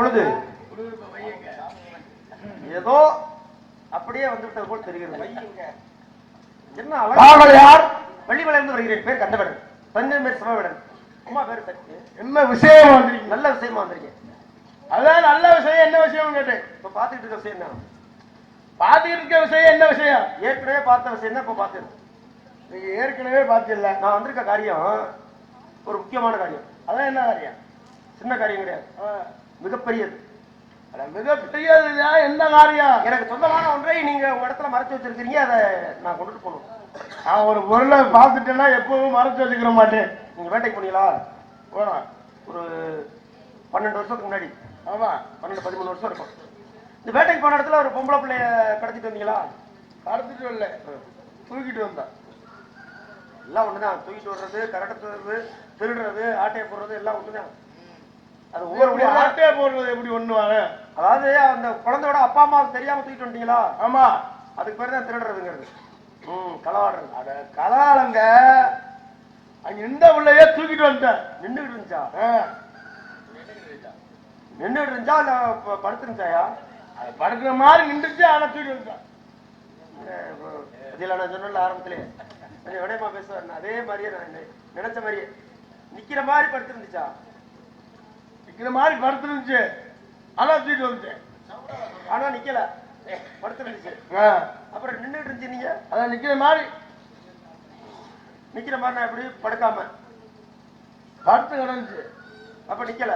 பொழுது ஏதோ அப்படியே வந்து விட்டது போல் தெரிகிறது. என்ன யார்? பள்ளிமலையிலிருந்து வருகிறேன். பேர் கண்டவடன் தந்தை பேர் சிவவிடன் அம்மா பேர் சக்தி என்ன விஷயம் வந்திருக்கீங்க? நல்ல விஷயமா வந்திருக்கேன். அதான் நல்ல விஷயம் என்ன விஷயம் கேட்டேன். இப்ப பாத்துக்கிட்டு இருக்க விஷயம் என்ன? பாத்துக்கிட்டு இருக்க விஷயம் என்ன விஷயம்? ஏற்கனவே பார்த்த விஷயம் தான் இப்ப பார்த்தேன் நீங்க ஏற்கனவே பாத்தியல்ல நான் வந்திருக்க காரியம் ஒரு முக்கியமான காரியம். அதான் என்ன காரியம்? சின்ன காரியம் கிடையாது. மிகப்பெரியது. அட, மிகப்பெரியதுயா என்ன காரியம்? எனக்கு சொந்தமான ஒன்றை நீங்க உங்க இடத்துல மறைச்சு வச்சிருக்கீங்க அதை நான் கொண்டுட்டு போகணும். நான் ஒரு பொருளை பார்த்துட்டேன்னா எப்பவும் மறைச்சு வச்சுக்கிற மாட்டேன். நீங்க வேட்டைக்கு போனீங்களா? போலாம் ஒரு பன்னெண்டு வருஷத்துக்கு முன்னாடி. ஆமா பன்னெண்டு பதிமூணு வருஷம் இருக்கும். இந்த வேட்டைக்கு போன இடத்துல ஒரு பொம்பளை பிள்ளைய கடத்திட்டு வந்தீங்களா? கடத்திட்டு வரல. தூக்கிட்டு வந்தேன் எல்லாம் ஒண்ணுதான். தூக்கிட்டு வர்றது கரடத்துறது திருடுறது ஆட்டையை போடுறது எல்லாம் ஒண்ணுதான். அது ஒவ்வொரு ஆட்டையை போடுறது எப்படி ஒண்ணு வாங்க அதாவது அந்த குழந்தையோட அப்பா அம்மா தெரியாம தூக்கிட்டு வந்துட்டீங்களா ஆமா. அதுக்கு பேர் தான் திருடுறதுங்கிறது. ம். களவாடுறது. அட கலாலங்க அங்க இந்த பிள்ளைய தூக்கிட்டு வந்துட்டேன். நின்றுகிட்டு இருந்துச்சா. நின்றுட்டு இருந்துச்சா இல்ல படுத்துருந்துச்சாயா அது படுக்கிற மாதிரி நின்றுச்சு ஆனா தூக்கிட்டு வந்துட்டேன். இதில் நான் சொன்னல ஆரம்பத்திலே. கொஞ்சம் விடயமா பேசுவேன் அதே மாதிரியே நான் நினைச்ச மாதிரியே. நிக்கிற மாதிரி படுத்துருந்துச்சா நிக்கிற மாதிரி படுத்துருந்துச்சு ஆனா தூக்கிட்டு வந்துட்டேன். ஆனா நிக்கல. படுத்துருந்துச்சு. அப்புறம் நின்றுட்டு இருந்துச்சு நீங்க? அதான் நிக்கிற மாதிரி. நிக்கிற மாதிரி நான் எப்படி படுக்காம. படுத்து கிடந்துச்சு. அப்ப நிக்கல.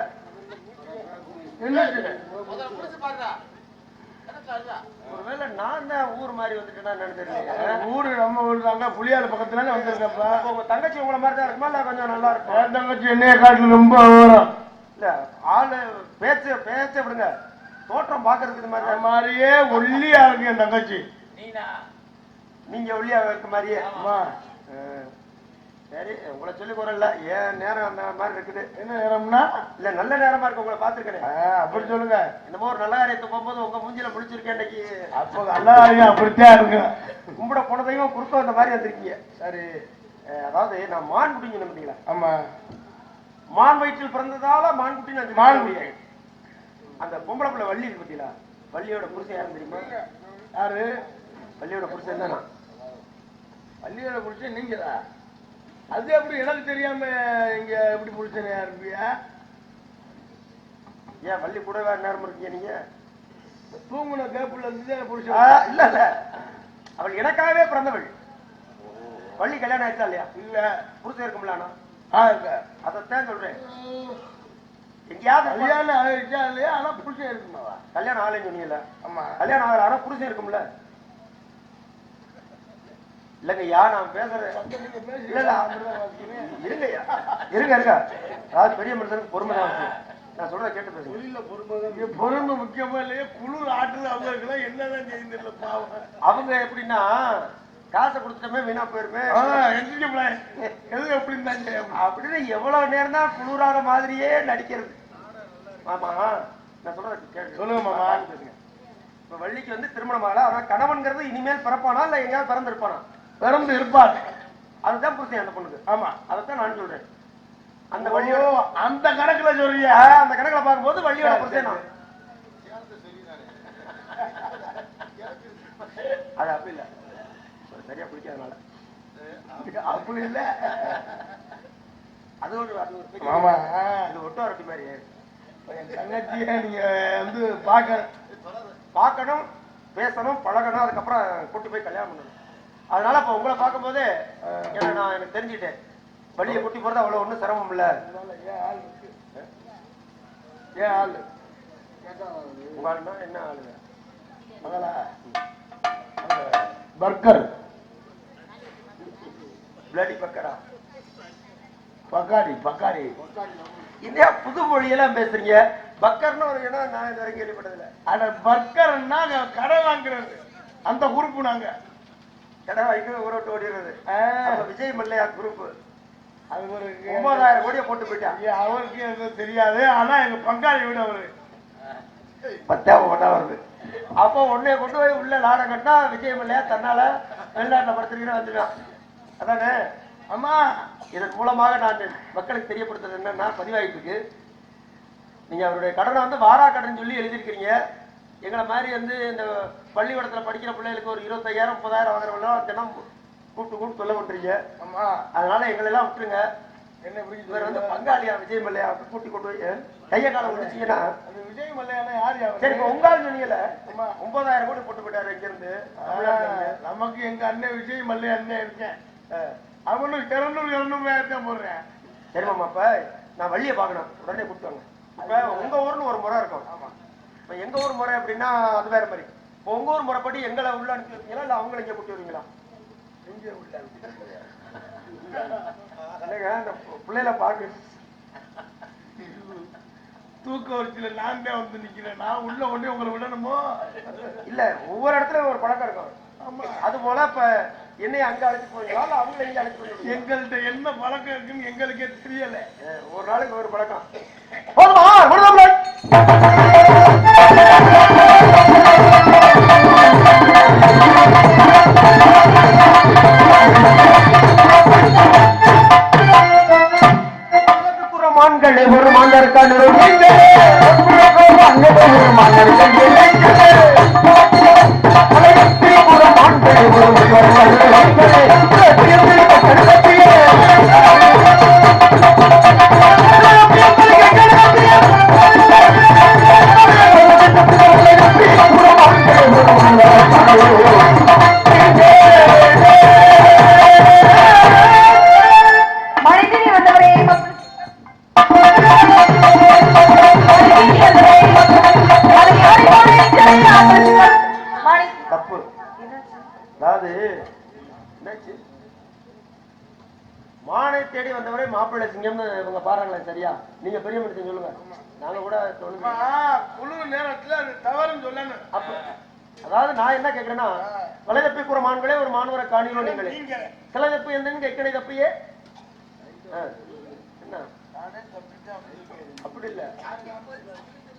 ஒருவேளை நான் தான் ஊர் மாதிரி வந்துட்டேன்னா தெரியல ஊரு நம்ம ஊர் புளியால பக்கத்துல வந்திருக்கப்பா அப்போ உங்க தங்கச்சி உங்களை மாதிரி தான் இருக்குமா? இல்ல கொஞ்சம் நல்லா இருக்கும்? தங்கச்சி என்னைய காட்டுல ரொம்ப வரும் இல்ல ஆளு பேச்சு பேச்ச விடுங்க. தோற்றம் பாக்குறதுக்கு இது மாதிரி. மாதிரியே ஒல்லியா இருக்கு என் தங்கச்சி. நீங்க ஒல்லியா இருக்க மாதிரியே. அம்மா. சரி உங்களை சொல்லி குறல்ல ஏன் நேரம் அந்த மாதிரி இருக்குது? என்ன நேரம்னா? இல்ல நல்ல நேரமா இருக்கு உங்களை பாத்துருக்கேன் ஆ, அப்படி சொல்லுங்க. என்னமோ ஒரு நல்ல காரியத்தை போகும்போது உங்க மூஞ்சில முடிச்சிருக்கேன் இன்னைக்கு. அப்போ நல்லா அப்படித்தான் இருக்கு கும்பிட போனதையும் குறுக்க வந்த மாதிரி வந்திருக்கீங்க. சரி. அதாவது நான் மான் குட்டிங்க நம்பிங்களா ஆமா. மான் வயிற்றில் பிறந்ததால மான் குட்டி நான் மான் மான் அந்த பொம்பளை பிள்ளை வள்ளி இருக்கு பார்த்தீங்களா வள்ளியோட புருஷன் யாரும் தெரியுமா? யாரு? வள்ளியோட புருஷன் தானா பள்ளியோட புடிச்சு நீங்களா அது எப்படி எனக்கு தெரியாம இங்க எப்படி புடிச்சனையா இருப்பியா ஏன் வள்ளி கூட வேற நேரம் இருக்கீங்க நீங்க? தூங்குன கேப்புல இருந்து புடிச்ச இல்ல இல்ல. அவள் எனக்காகவே பிறந்தவள். வள்ளி கல்யாணம் ஆயிடுச்சா இல்லையா? இல்ல. புருஷன் இருக்கும்ல ஆனா? ஆ இருக்க அதைத்தான் சொல்றேன். எங்கேயாவது கல்யாணம் இல்லையா? ஆனா புடிச்ச இருக்குமாவா கல்யாணம் ஆகலைன்னு சொன்னீங்கல்ல. ஆமா. கல்யாணம் ஆகல ஆனா புருஷன் இருக்கும்ல. இல்லைங்கய்யா நான் பேசுறேன். இருங்கய்யா இருங்க இருங்க அதாவது பெரிய மனுஷனுக்கு பொறுமை தான். நான் சொல்றத கேட்டு பேசுங்க. இங்க பொறுமை முக்கியமா இல்லையா? குளிர் ஆட்டுல அவங்களுக்கு எல்லாம் என்னதான் செய்யுது பாவம். அவங்க எப்படின்னா காசை கொடுத்துட்டோமே வீணா போயிருமே. எது எப்படி இருந்தாங்க? அப்படின்னு எவ்வளவு நேரம் தான் குளிரான மாதிரியே நடிக்கிறது. ஆமா நான் சொல்றத கேட்டு சொல்லுங்க மாமா. பேசுங்க இப்ப வள்ளிக்கு வந்து திருமணம் ஆகல ஆனா கணவன்கிறது இனிமேல் பிறப்பானா இல்ல எங்கேயாவது பிறந்து இருப்பானா பிறந்து இருப்பார் அதுதான் புருஷன் அந்த பொண்ணுக்கு. ஆமா. அதைத்தான் நான் சொல்றேன். அந்த வள்ளியோட அந்த கணக்குல சொல்றியா அந்த கணக்குல பார்க்கும்போது வள்ளியோட புருஷன் நான் அது அப்படி இல்ல. சரியா பிடிக்காதனால அப்படி இல்ல. அது ஒரு அது ஒரு மாமா இது ஒட்டு வரட்டி மாதிரி என் தங்கச்சிய நீங்க வந்து பாக்க பார்க்கணும் பேசணும் பழகணும் அதுக்கப்புறம் கூட்டி போய் கல்யாணம் பண்ணணும். அதனால இப்ப உங்களை பார்க்கும்போது எனக்கு நான் எனக்கு தெரிஞ்சுட்டேன் வள்ளியை கூட்டி போறது அவ்வளவு ஒண்ணும் சிரமம் இல்ல. ஏன் ஆள் ஏன் ஆள்? உங்க ஆளுனா என்ன ஆளுங்க? பர்கர். பிளடி பக்கரா பக்காடி பக்காடி. இதே புது மொழியெல்லாம் பேசுறீங்க. பக்கர்னு ஒரு இடம் நான் இது வரைக்கும் கேள்விப்பட்டதில்ல. அட பர்கர்னா கடை வாங்குறது. அந்த குரூப் நாங்க. கடை வாங்கி ஊரை விட்டு ஓடிடுறது. விஜய் மல்லையா குரூப் அது ஒரு ஒன்பதாயிரம் கோடியை போட்டு போயிட்டான் அவருக்கு எதுவும் தெரியாது. ஆனா எங்க பங்காளி விட அவரு. பத்தாயிரம் ஓட்டா வருது. அப்போ உன்னைய கொண்டு போய் உள்ள லாடம் கட்டினா விஜய் மல்லையா தன்னால வெளிநாட்டுல படுத்துருக்கிற வந்துடுவான் அதானே? அம்மா இதன் மூலமாக நான் மக்களுக்கு தெரியப்படுத்துறது என்னன்னா பதிவாயிட்டு இருக்கு நீங்க அவருடைய கடனை வந்து வாரா கடன் சொல்லி எழுதியிருக்கிறீங்க. எங்களை மாதிரி வந்து இந்த பள்ளிக்கூடத்துல படிக்கிற பிள்ளைகளுக்கு ஒரு இருபத்தையாயிரம் முப்பதாயிரம் வாங்குறவங்க தினம் கூப்பிட்டு கூப்பிட்டு சொல்ல பண்றீங்க. ஆமா அதனால எங்களை எல்லாம் விட்டுருங்க. என்ன இவர் வந்து? பங்காளியா விஜய் மல்லையா? கூட்டி கொண்டு போய் கைய காலம் முடிச்சீங்கன்னா அந்த விஜய் மல்லையான யார் யார்? சரி இப்போ உங்க ஆள் சொன்னீங்கல்ல. ஒன்பதாயிரம் கோடி போட்டு போயிட்டாரு இங்க இருந்து தமிழ்நாட்டுல இருந்து. நமக்கு எங்க அண்ணன் விஜய் மல்லை அண்ணன் இருக்கேன். அவனுக்கு இரநூறு தான் போடுறேன் சரி மாமா அப்ப நான் வள்ளியை பார்க்கணும். உடனே கூப்பிட்டாங்க இப்ப உங்க ஊர்னு ஒரு முறை இருக்கும். ஆமா. இப்ப எங்க ஊர் முறை அப்படின்னா அது வேற மாதிரி. இப்போ உங்க ஊர் முறைப்படி எங்களை உள்ள அனுப்பி வைப்பீங்களா? இல்ல அவங்கள இங்க கூட்டி வருவீங்களா? எங்க உள்ள இல்லைங்க தூக்க வரிசையில நான் தான் வந்து நிக்கிறேன். நான் உள்ள ஒண்ணே உங்களை விடணுமோ? இல்ல ஒவ்வொரு இடத்துலயும் ஒரு பழக்கம் இருக்கும். அது போல இப்ப என்னைய அங்க அழைச்சு போவீங்களா இல்ல அவங்கள இங்க அழைச்சு எங்கள்கிட்ட என்ன பழக்கம் இருக்குன்னு எங்களுக்கே தெரியல. ஒரு நாளைக்கு ஒரு பழக்கம். போதுமா? போதுமா? மானை தேடி வந்தவரை மாப்பிள்ளை சிங்கம்னு இவங்க பாருங்களேன் சரியா? நீங்க பெரிய மனுஷன் சொல்லுங்க நாங்க கூட சொல்லுங்க குழு நேரத்துல அது தவறுன்னு சொல்லணும். அதாவது நான் என்ன கேக்குறேன்னா வலைதப்பி கூற மான்களே ஒரு மாணவரை காணிகளோ நீங்களே. நீங்க. கிளதப்பு எந்தன்னு எக்கடை தப்பியே? என்ன? அப்படி இல்ல.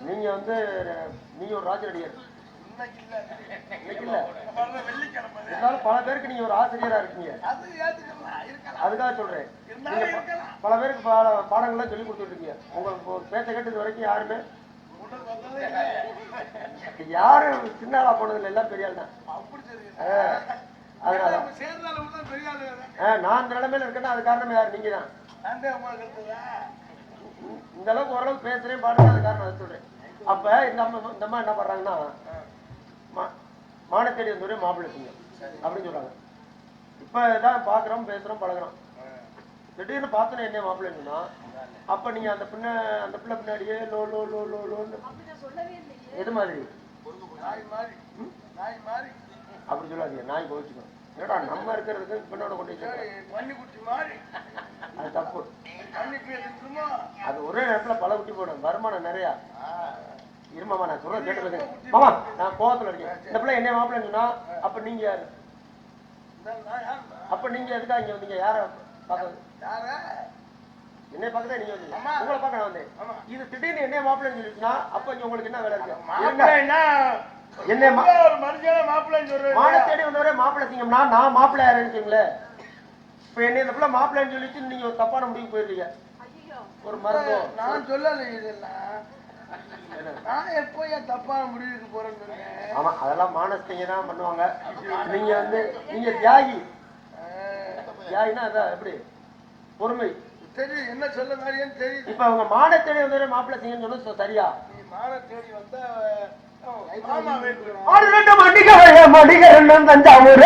நீங்க வந்து நீங்க ஒரு ராஜரடியர் இருந்தாலும் பல பேருக்கு நீங்க ஒரு ஆசிரியரா இருக்கீங்க. அதுக்காக சொல்றேன். பல பேருக்கு பாட பாடங்கள்லாம் சொல்லி கொடுத்துட்டு இருக்கீங்க உங்களுக்கு ஒரு பேச்ச இது வரைக்கும் யாருமே யாரு வந்ததே இல்லை. யாரும் போனதில்லை. எல்லாம் பெரிய ஆள் தான். அதனால நான் இந்த நிலைமையில இருக்கேன்னா அது காரணம் யார்? நீங்க தான் இந்த அளவுக்கு ஓரளவுக்கு பேசுறேன் பாடுறேன் அது காரணம் அது சொல்றேன். அப்ப இந்த அம்மா இந்த அம்மா என்ன பண்றாங்கன்னா மானத்தேடி வந்து மாப்பிள்ளை சிங்கம். அப்படின்னு சொல்றாங்க. இப்ப தான் பாக்குறோம் பேசுறோம் பழகுறோம். திடீர்னு பார்த்தோன்னே என்ன மாப்பிள்ளை சொன்னா அப்ப நீங்க அந்த பின்ன அந்த பிள்ளை பின்னாடியே லோ லோ லோ லோ லோன்னு எது மாதிரி? நாய் மாதிரி. நாய் மாதிரி. அப்படி சொல்லாதீங்க நாய் கோவிச்சுக்கணும். ஏடா நம்ம இருக்கிறதுக்கு பின்னோட கொண்டு அது தப்பு. அது ஒரே நேரத்துல பல குட்டி போடும் வருமானம் நிறையா. இருமாமா நான் சொல்றேன் கேட்டு மாமா நான் கோவத்துல இருக்கேன். இந்த பிள்ளை என்ன மாப்பிள்ளை சொன்னா அப்ப நீங்க யாரு? அப்ப நீங்க எதுக்கா இங்க வந்தீங்க? யார பாக்க யாரா என்னை பார்க்கதான் நீங்க வந்தீங்க? ஆமா. உங்களை பார்க்க நான் வந்தேன். இது திடீர்னு என்ன மாப்பிள்ளைன்னு சொல்லிச்சுன்னா அப்ப இங்க உங்களுக்கு என்ன வேலை இருக்கு? என்ன? மனுஷன மாப்பிள்ளைன்னு சொல்றது? மான தேடி வந்தவரே மாப்பிள்ளை சிங்கம்னா நான் மாப்பிள்ளை யாருன்னு இப்ப என்ன இந்த பிள்ளை மாப்பிள்ளைன்னு சொல்லிச்சு நீங்க ஒரு தப்பான முடிவுக்கு போயிருக்கீங்க. ஒரு மருத்துவம். நான் சொல்லல இதெல்லாம். நான் எப்போ என் தப்பான முடிவுக்கு போறேன்னு சொன்னேன்? ஆமா அதெல்லாம் மானஸ்தீங்க தான் பண்ணுவாங்க. நீங்க வந்து நீங்க தியாகி. தியாகினா அதான் எப்படி? பொறுமை. தெரியும் என்ன சொல்ல மாதிரியும் தெரியுது. இப்ப அவங்க மான தேடி வந்தவரே மாப்பிள்ளை சிங்கம்னு சொன்னது சரியா? மான தேடி வந்தா ஆறு ரெண்டு மடிகரைய மடிகரன் தஞ்சாவூர்.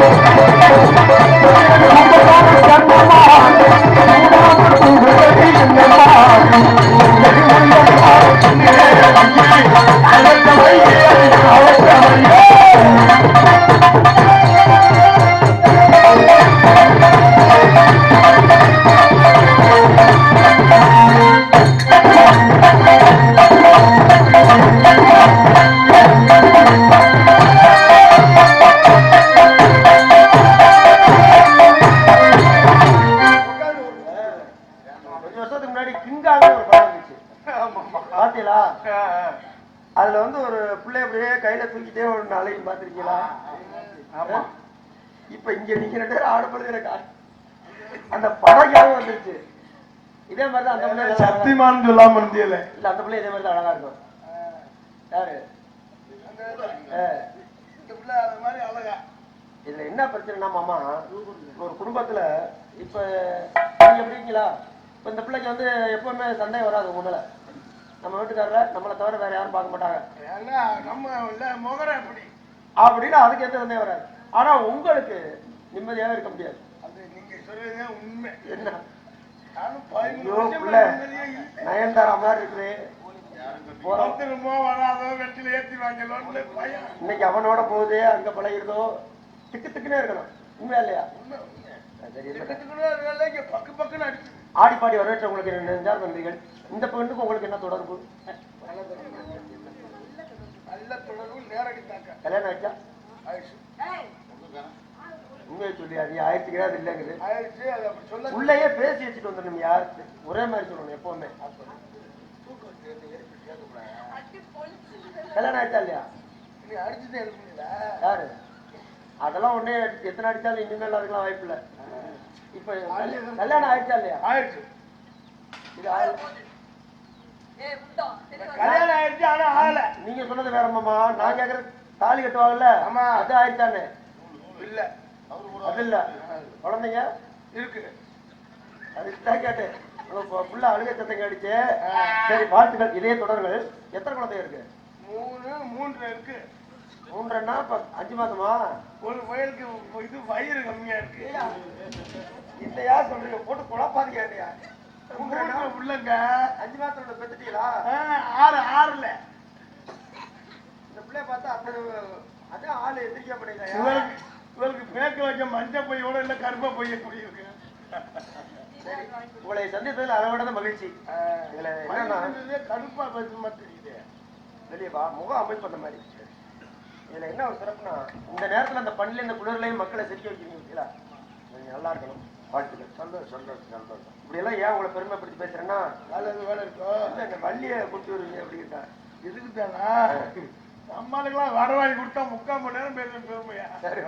கொஞ்சம் அதுல வந்து ஒரு பிள்ளை அப்படியே கையில தூக்கிட்டே ஒரு நாளைக்கு பாத்திருக்கீங்களா ஆமா. இப்ப இங்க நீங்க ரெண்டு பேரும் ஆடப்படுறது எனக்கு ஆ- அந்த படம் வந்துருச்சு. இதே மாதிரி தான் அந்த பிள்ளை சக்திமான் சொல்லாம இருந்தியல இல்ல அந்த பிள்ளை இதே மாதிரி தான் அழகா இருக்கும். யாரு? ஆ. இந்த பிள்ளை அது மாதிரி அழகா. இதுல என்ன பிரச்சனைனா மாமா? ஒரு குடும்பத்துல இப்ப நீங்க எப்படி இருக்கீங்களா? இப்ப இந்த பிள்ளைக்கு வந்து எப்பவுமே சந்தேகம் வராது உங்க மேல. நம்ம வீட்டுக்காரர நம்மளை தவிர வேற யாரும் பார்க்க மாட்டாங்க. நம்ம இல்ல முகரம் எப்படி? அப்படின்னு அதுக்கு எந்த சந்தேகம் வராது ஆனா உங்களுக்கு நிம்மதியாவே இருக்க முடியாது. அது நீங்க சொல்றது உண்மை. என்ன. நயன்தாரா மாதிரி இருக்குது இன்னைக்கு அவனோட போகுது அங்க பழகிருதோ திக்கு திக்குனே இருக்கணும். உண்மையா இல்லையா? சரி பக்கு பக்குன்னு அடிச்சு ஆடி பாடி வரவேற்ற உங்களுக்கு நெஞ்சார் நன்றிகள். இந்த பெண்ணுக்கு உங்களுக்கு என்ன தொடர்பு? நல்ல தொடர்பு நேரடி தாக்க. கல்யாணம் ஆயிடுச்சா. ஆயிடுச்சு உண்மையை சொல்லி அது ஆயிரத்துக்கு அது இல்லைங்குது. ஆயிடுச்சு அது அப்படி சொல்ல உள்ளேயே பேசி வச்சுட்டு வந்துடணும் யார்? ஒரே மாதிரி சொல்லணும் எப்பவுமே. கல்யாணம் ஆயிடுச்சா இல்லையா? நீ அடிச்சுட்டு எடுப்பீங்களா யாரு? அதெல்லாம் ஒண்ணே எத்தனை அடிச்சாலும் இனிமேல் அதுக்கெல்லாம் வாய்ப்பு இல்லை. இப்ப கல்யா- கல்யாணம் ஆயிடுச்சா இல்லையா? ஆயிடுச்சு. இது கல்யாணம் ஆயிடுச்சு ஆனா ஆகல. நீங்க சொன்னது வேற மாமா நான் கேக்குற தாலி கட்டுவாங்கல்ல ஆமா. அது ஆயிடுச்சானே இல்ல. அது இல்ல. குழந்தைங்க? இருக்கு. அதுதான் கேட்டேன். புள்ள அழுகை சத்தம் அடிச்சு சரி வாழ்த்துக்கள். இதே தொடர்கள். எத்தனை குழந்தைங்க இருக்கு? மூணு மூன்று இருக்கு. மூன்றரைன்னா இப்ப அஞ்சு மாசமா ஒரு வயலுக்கு இது வயிறு கம்மியா இருக்கு. யார் சொல்றீங்க போட்டு குழப்பாதீங்க இல்லையா உள்ளங்க. அஞ்சு மாசத்தோட பெத்துட்டீங்களா? ஆறு ஆறுல. இந்த பிள்ளைய பார்த்தா அந்த அதான் ஆளு எதிர்க்க பண்ணிக்கலாம் இவளுக்கு பேக்க வைக்க மஞ்சள் பையோட இல்ல கருப்ப பைய கூடி இருக்கு சரி உங்களை சந்தித்ததில் அதை விட மகிழ்ச்சி இதுல கருப்பா பேசுமா தெரியுது. வெளியே வா முகம் அமைப்பு அந்த மாதிரி. இதுல என்ன ஒரு சிறப்புனா இந்த நேரத்துல அந்த பண்ணில இந்த குளிர்லையும் மக்களை சிரிக்க வைக்கிறீங்க நீங்க நல்லா இருக்கணும். வாழ்த்துக்கள். சந்தோஷம் சந்தோஷம் சந்தோஷம். இப்படி எல்லாம் ஏன் உங்களை பெருமைப்படுத்தி பேசுறேன்னா வேலை எதுவும் வேலை இருக்கோ. இல்ல இந்த வள்ளியை கொண்டு வருவீங்க அப்படிங்கிட்டா இதுக்கு தானா நம்மளுக்கெல்லாம் வர வாங்கி கொடுத்தா முக்கால் மணி நேரம் பேசுற பெருமையா? சரி